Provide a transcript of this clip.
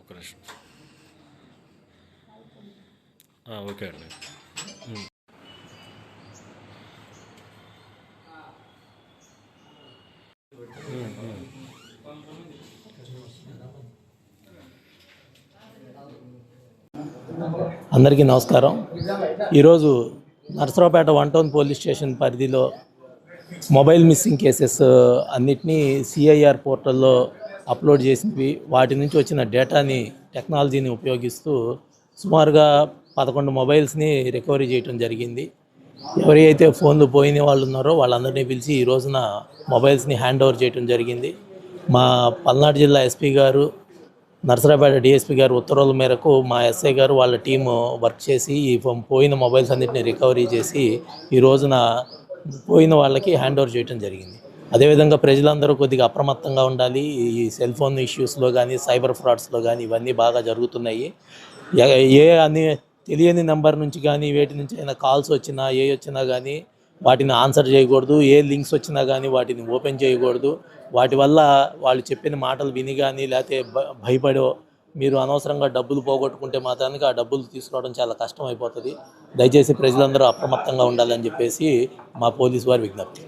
ఒక నిమిషం. ఓకే అండి. అందరికీ నమస్కారం. ఈరోజు Narasaraopet one town police station పరిధిలో మొబైల్ మిస్సింగ్ కేసెస్ అన్నిటినీ సిఐఆర్ పోర్టల్లో అప్లోడ్ చేసినవి వాటి నుంచి వచ్చిన డేటాని టెక్నాలజీని ఉపయోగిస్తూ సుమారుగా పదకొండు మొబైల్స్ని రికవరీ చేయడం జరిగింది. ఎవరైతే ఫోన్లు పోయిన వాళ్ళు ఉన్నారో వాళ్ళందరినీ పిలిచి ఈ రోజున మొబైల్స్ని హ్యాండ్ ఓవర్ చేయడం జరిగింది. మా పల్నాడు జిల్లా ఎస్పీ గారు నర్సరాపేట డిఎస్పీ గారు ఉత్తర్వుల మేరకు మా ఎస్ఐ గారు వాళ్ళ టీము వర్క్ చేసి ఈ పోయిన మొబైల్స్ అన్నింటినీ రికవరీ చేసి ఈ రోజున పోయిన వాళ్ళకి హ్యాండ్ ఓవర్ చేయడం జరిగింది. అదేవిధంగా ప్రజలందరూ కొద్దిగా అప్రమత్తంగా ఉండాలి. ఈ సెల్ ఫోన్ ఇష్యూస్లో కానీ సైబర్ ఫ్రాడ్స్లో కానీ ఇవన్నీ బాగా జరుగుతున్నాయి. ఏ అని తెలియని నెంబర్ నుంచి కానీ వేటి నుంచి అయినా కాల్స్ వచ్చినా ఏ వచ్చినా కానీ వాటిని ఆన్సర్ చేయకూడదు. ఏ లింక్స్ వచ్చినా కానీ వాటిని ఓపెన్ చేయకూడదు. వాటి వల్ల వాళ్ళు చెప్పిన మాటలు విని కానీ లేకపోతే భయపడో మీరు అనవసరంగా డబ్బులు పోగొట్టుకుంటే మాత్రానికి ఆ డబ్బులు తీసుకోవడం చాలా కష్టం అయిపోతుంది దయచేసి ప్రజలందరూ అప్రమత్తంగా ఉండాలని చెప్పేసి మా పోలీసు వారి విజ్ఞప్తి.